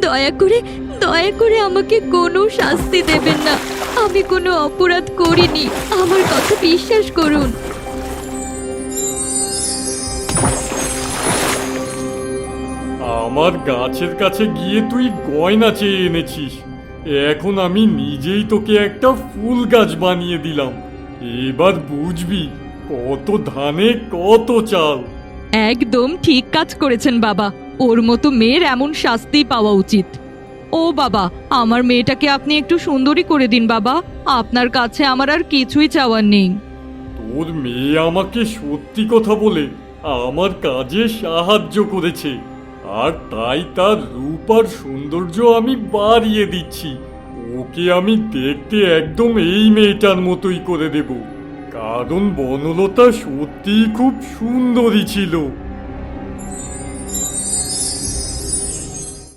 দয়া করে দয়া করে আমাকে কোনো শাস্তি দেবেন না। আমি কোনো অপরাধ করিনি। আমার কথা বিশ্বাস করুন। আমার গাছের কাছে গিয়ে তুই গয়না চেয়ে এনেছিস। এখন আমি নিজেই তোকে একটা ফুল গাছ বানিয়ে দিলাম। এবার বুঝবি কত ধানে কত চাল। একদম ঠিক কাজ করেছেন বাবা। ওর মতো মেয়ের এমন শাস্তি পাওয়া উচিত। ও বাবা, আমার মেয়েটাকে আপনি একটু সুন্দরী করে দিন বাবা। আপনার কাছে আমার আর কিছুই চাওয়ার নেই। তোর মেয়ে আমাকে সত্যি কথা বলে আমার কাজে সাহায্য করেছে। আর তাই তার রূপ আর সৌন্দর্য আমি বাড়িয়ে দিচ্ছি। ওকে আমি দেখতে একদম এই মেয়েটার মতোই করে দেব। কারণ বনলতা সত্যিই খুব সুন্দরী ছিল।